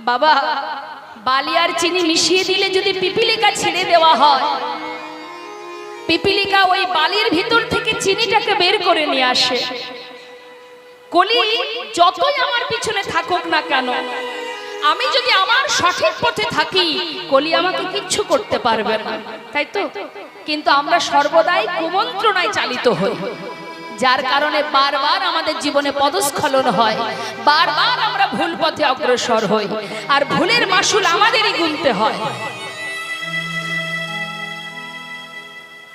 বাবা, বালি আর চিনি মিশিয়ে দিলে যদি পিপিলিকা ছেড়ে দেওয়া হয়, পিপিলিকা ওই বালির ভিতর থেকে চিনিটাকে বের করে নিয়ে আসে। কলি, যতই আমার পিছনে থাকুক না কেন, আমি যদি আমার সঠিক পথে থাকি, কলি আমাকে কিচ্ছু করতে পারবে না। তাই তো? কিন্তু আমরা সর্বদাই কুমন্ত্রণায় চালিত হই। যার কারণে বারবার আমাদের জীবনে পদস্খলন হয়, বারবার আমরা ভুল পথে অগ্রসর হই, আর ভুলের মাসুল আমাদেরই গুনতে হয়।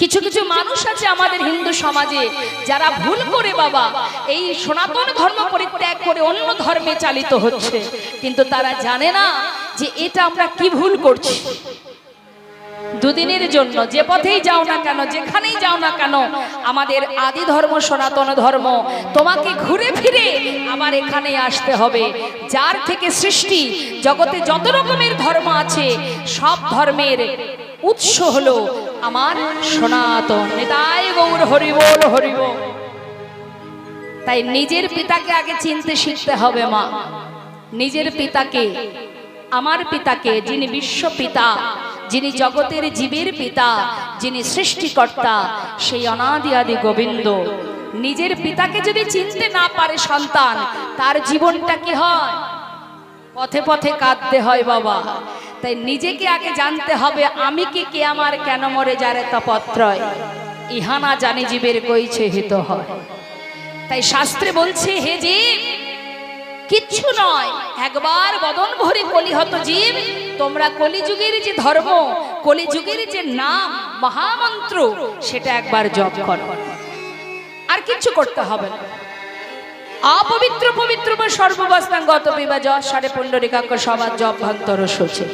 কিছু কিছু মানুষ আছে আমাদের হিন্দু সমাজে, যারা ভুল করে বাবা, এই সনাতন ধর্ম পরিত্যাগ করে অন্য ধর্মে চালিত হচ্ছে, কিন্তু তারা জানে না যে এটা আমরা কি ভুল করছি। দুদিনের জন্য যে পথেই যাও না কেন, যেখানেই যাও না কেন, আমাদের আদি ধর্ম, সনাতন ধর্ম, তোমাকে ঘুরে ফিরে আবার এখানে আসতে হবে। যার থেকে সৃষ্টি জগতে যত রকমের ধর্ম আছে, সব ধর্মের উৎস হলো আমার সনাতন। নেতাই গৌর হরিবোল হরিবোল তাই নিজের পিতাকে আগে চিনতে শিখতে হবে, মা। নিজের পিতাকে, আমার পিতাকে, যিনি বিশ্ব পিতা যিনি জগতের জীবের পিতা, যিনি সৃষ্টিকর্তা, সেই অনাদি আদি গোবিন্দ। নিজের পিতাকে যদি চিনতে না পারে সন্তান, তার জীবনটা কি হয়? পথে পথে কাঁদতে হয় বাবা। তাই নিজেকে আগে জানতে হবে, আমি কি কে আমার কেন মরে যারে তা পত্রয়? ইহানা জানি জীবের কইছে হিত হয়। তাই শাস্ত্রে বলছে, হে জীব কিচ্ছু নয়। একবার বদন ভরে কলিহত জীব, তোমরা কলিযুগের যে ধর্ম, কলিযুগের যে নাম, মহামন্ত্র, সেটা একবার জপ করো। আর কিচ্ছু করতে হবে না। অপবিত্র, পবিত্র বা সর্ববস্তাঙ্গত বিবাহ সারে পুণ্ডরিকাক্ষ সবার জপ ভন্তর সূচি।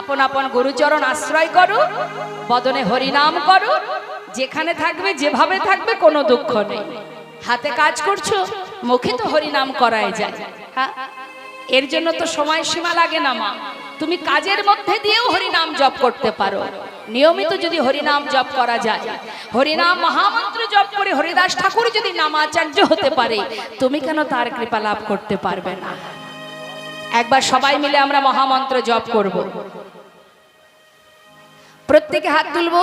আপন আপন গুরুচরণ আশ্রয় করো, বদনে হরিনাম করো, যেখানে থাকবে, যেভাবে থাকবে, কোনো দুঃখ নেই। হাতে কাজ করছ মুখে তো হরিনাম করাই যায়। হ্যাঁ? এর জন্য তো সময় সীমা লাগে না, মা। তুমি কাজের মধ্যে দিয়েও হরিনাম জপ করতে পারো। নিয়মিত যদি হরিনাম জপ করা যায়। হরিনাম মহামন্ত্র জপ করে হরিদাস ঠাকুর যদি নামাচার্য হতে পারে, তুমি কেন তার কৃপা লাভ করতে পারবে না? একবার সবাই মিলে আমরা মহামন্ত্র জপ করব। প্রত্যেকে হাত তুলব?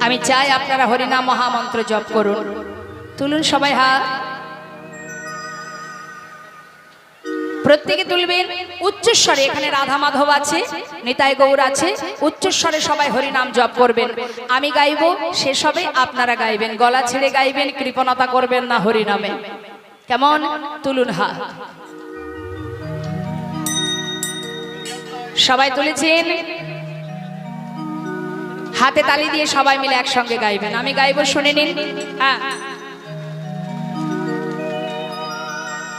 আমি চাই আপনারা হরিনাম মহামন্ত্র জপ করুন। তুলুন সবাই হাত। প্রত্যেকে তুলবেন। উচ্চস্বরে এখানে রাধা মাধব আছে, নিতাই গৌর আছে। উচ্চস্বরে সবাই হরিনাম জপ করবেন। আমি গাইব, শেষ হবে, আপনারা গাইবেন। গলা ছেড়ে গাইবেন, কৃপণতা করবেন না হরিনামে। কেমন? তুলুন হাত। সবাই তুলেছেন? হাতে তালি দিয়ে সবাই মিলে একসঙ্গে গাইবেন। আমি গাইব, শুনে নিন। হ্যাঁ।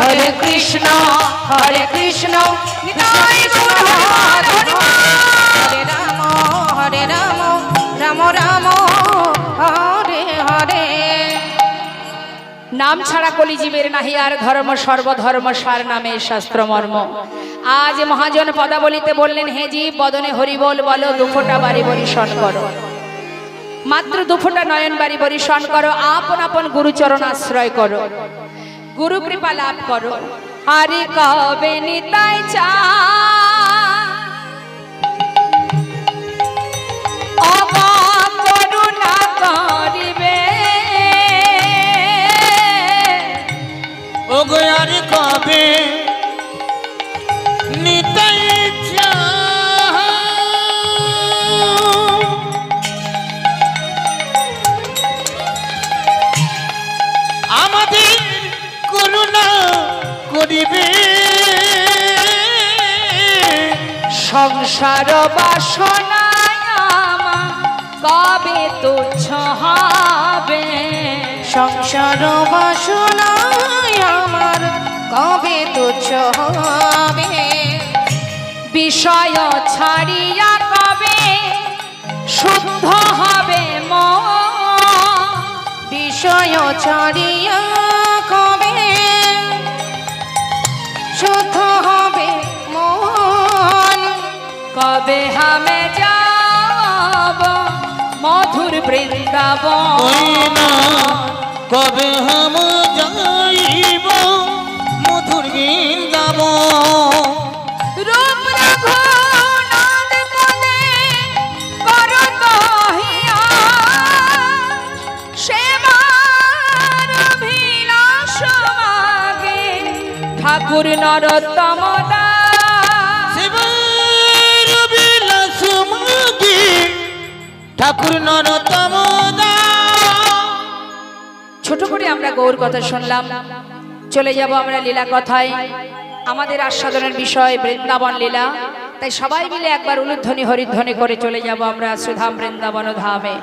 হরে কৃষ্ণ হরে কৃষ্ণ। হরে রাম হরে রাম রাম রাম, হরে হরে। নাম ছাড়া কলিজীবের নাহি আর ধর্ম সর্বধর্ম সার নামে শাস্ত্র মর্ম আজ মহাজন পদাবলিতে বললেন, হে জীব, বদনে হরিবল বলো দুফোটা বাড়ি বরিশন করো। মাত্র দুফোটা নয়ন বাড়ি বরিশন করো, আপন আপন গুরুচরণ আশ্রয় করো। গুরু কৃপা লাভ করো। আরে কবে নিতাই চা। কবে সংসার বাসনায় কবে তুচ্ছ হবে? সংসার বাসনায় আমার কবে তুচ্ছ হবে? বিষয় ছাড়িয়া কবে শুদ্ধ হবে মন? বিষয় ছাড়িয়া কবে শুদ্ধ কবে হামে যাব? মধুর বৃন্দাবন। কবে হাম যাইব? মধুর বৃন্দাবন। রূপ ঠাকুর নরোত্তম দাস। ঠাকুর নরতম ছোট করে আমরা গৌর কথা শুনলাম। চলে যাব আমরা লীলা কথায়। আমাদের আস্বাদনের বিষয় বৃন্দাবন লীলা। তাই সবাই মিলে একবার উলুধ্বনি, হরিধ্বনি করে চলে যাব আমরা সুধাম বৃন্দাবন ধামে।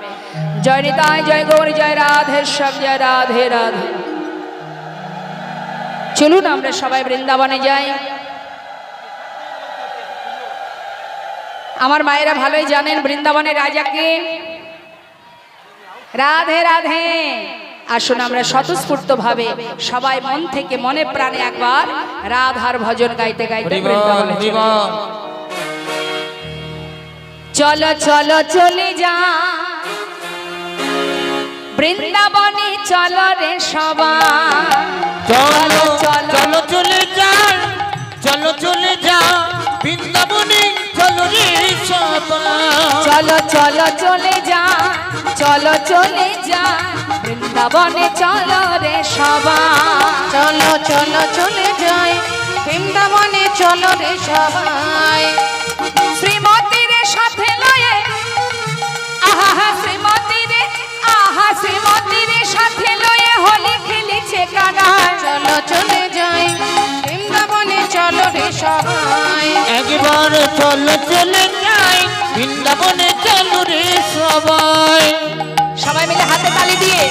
জয় নিতাই, জয় গৌর, জয় রাধে সব, জয় রাধে রাধে। চলুন আমরা সবাই বৃন্দাবনে যাই। আমার মায়েরা ভালোই জানেন বৃন্দাবনের রাজাকে রাধে রাধে। আসুন আমরা স্বতঃস্ফূর্ত ভাবে সবাই মন থেকে মনে প্রাণে একবার রাধার ভজন গাইতে গাইতে চলে। চলো চলো যা। বৃন্দাবনে চলো রে সবাই। চলো চলো। যাই চলো চলে যা। বৃন্দাবনে চলো রে চলো চলো যা, চলো, চলে যা, বৃন্দাবনে চলো রে সবাই চলো চলো, চলে যাই, বৃন্দাবনে চলো রে সবাই। শ্রীমতীর সাথে লয়ে, আহা শ্রীমতীর আহা শ্রীমতীর সাথে লয়ে হোলি খেলিছে কানায় চলো, চলে যাই চলো রে সবাই একবার চলো চলে যাই বৃন্দাবনে চলো রে সবাই। সবাই মিলে হাতে তালি দিয়ে।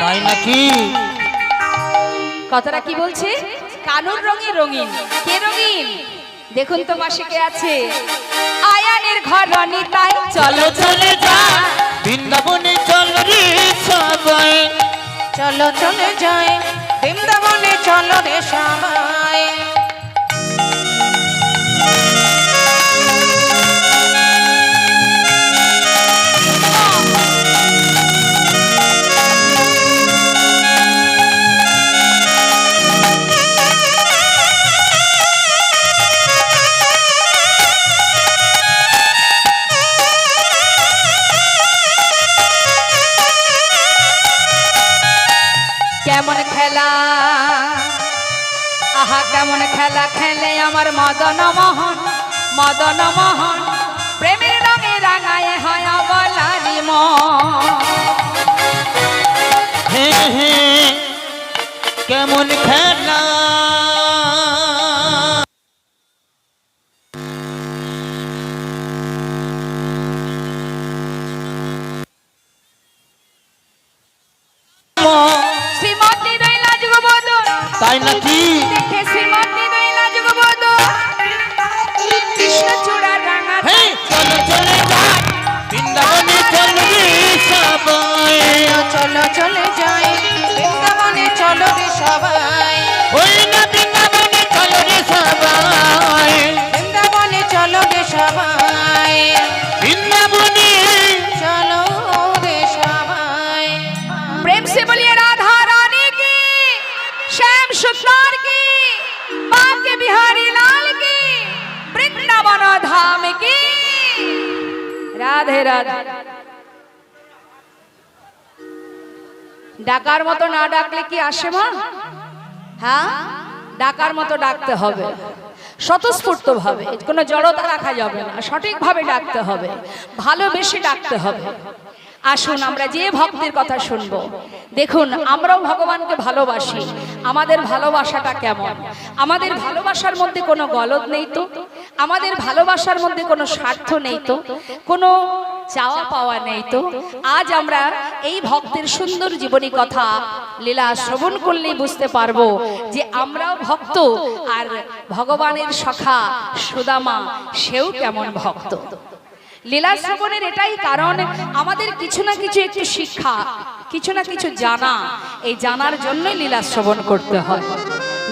তাই নাকি? কথাটা কি বলছে? কানুর রঙে রঙিন। কে রঙিন? দেখুন তো মাসে কে আছে। আয়ানের ঘর রনি তাই চলো চলে যা। বৃন্দাবনে চলো রে সবাই। চলো চলে যায় বৃন্দাবনে চলো রে সবাই। খেলা খেলে আমার মদন মোহন মদন মোহন। প্রেমের রঙে রাঙায় হয় বলারি হে কেমন খেলা? তাই নাকি? দেখে শ্রীমতী চলো চলে যাই। বৃন্দাবনে চলো রে সবাই চলো চলে যাই। বৃন্দাবনে চলো রে সবাই ওই না বৃন্দাবনে চলো রে সবাই বৃন্দাবনে চলো রে সবাই ধাম কি রাধে রাধে ডাকার মতো না ডাকলে কি আসে মা? হ্যাঁ? ডাকার মতো ডাকতে হবে। স্বতঃস্ফূর্ত ভাবে কোনো জড়তা রাখা যাবে না। সঠিকভাবে ডাকতে হবে। ভালোবেসে ডাকতে হবে। আসুন, আমরা যে ভক্তির কথা শুনব। দেখুন, আমরাও ভগবানকে ভালোবাসি। আমাদের ভালোবাসাটা কেমন? আমাদের ভালোবাসার মধ্যে কোনো গলদ নেই তো? আমাদের ভালোবাসার মধ্যে কোনো স্বার্থ নেই তো? কোনো চাওয়া পাওয়া নেই তো? আজ আমরা এই ভক্তের সুন্দর জীবনী কথা লীলা শ্রবণ করলেই বুঝতে পারব যে আমরাও ভক্ত আর ভগবানের সখা সুদামা, সেও কেমন ভক্ত। লীলা শ্রবণের এটাই কারণ, আমাদের কিছু না কিছু একটু শিক্ষা, কিছু না কিছু জানা, এই জানার জন্যই লীলা শ্রবণ করতে হয়।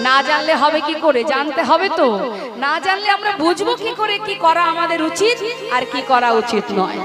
না জানলে হবে কি করে? জানতে হবে তো। না জানলে আমরা বুঝব কি করে কি করা আমাদের উচিত আর কি করা উচিত নয়।